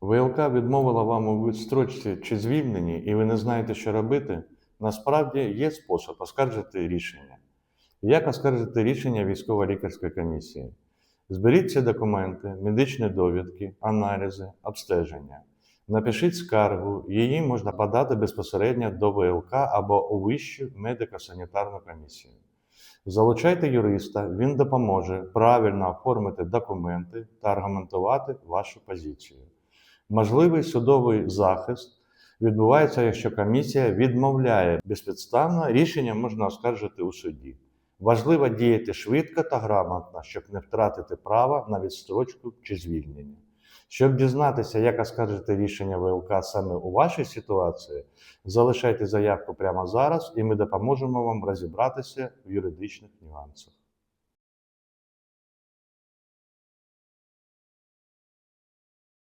ВЛК відмовила вам у відстрочці чи звільненні, і ви не знаєте, що робити. Насправді є спосіб оскаржити рішення. Як оскаржити рішення військово-лікарської комісії? Зберіть ці документи, медичні довідки, аналізи, обстеження. Напишіть скаргу, її можна подати безпосередньо до ВЛК або у Вищу медико-санітарну комісію. Залучайте юриста, він допоможе правильно оформити документи та аргументувати вашу позицію. Можливий судовий захист відбувається, якщо комісія відмовляє безпідставно, рішення можна оскаржити у суді. Важливо діяти швидко та грамотно, щоб не втратити право на відстрочку чи звільнення. Щоб дізнатися, як оскаржити рішення ВЛК саме у вашій ситуації, залишайте заявку прямо зараз, і ми допоможемо вам розібратися в юридичних нюансах.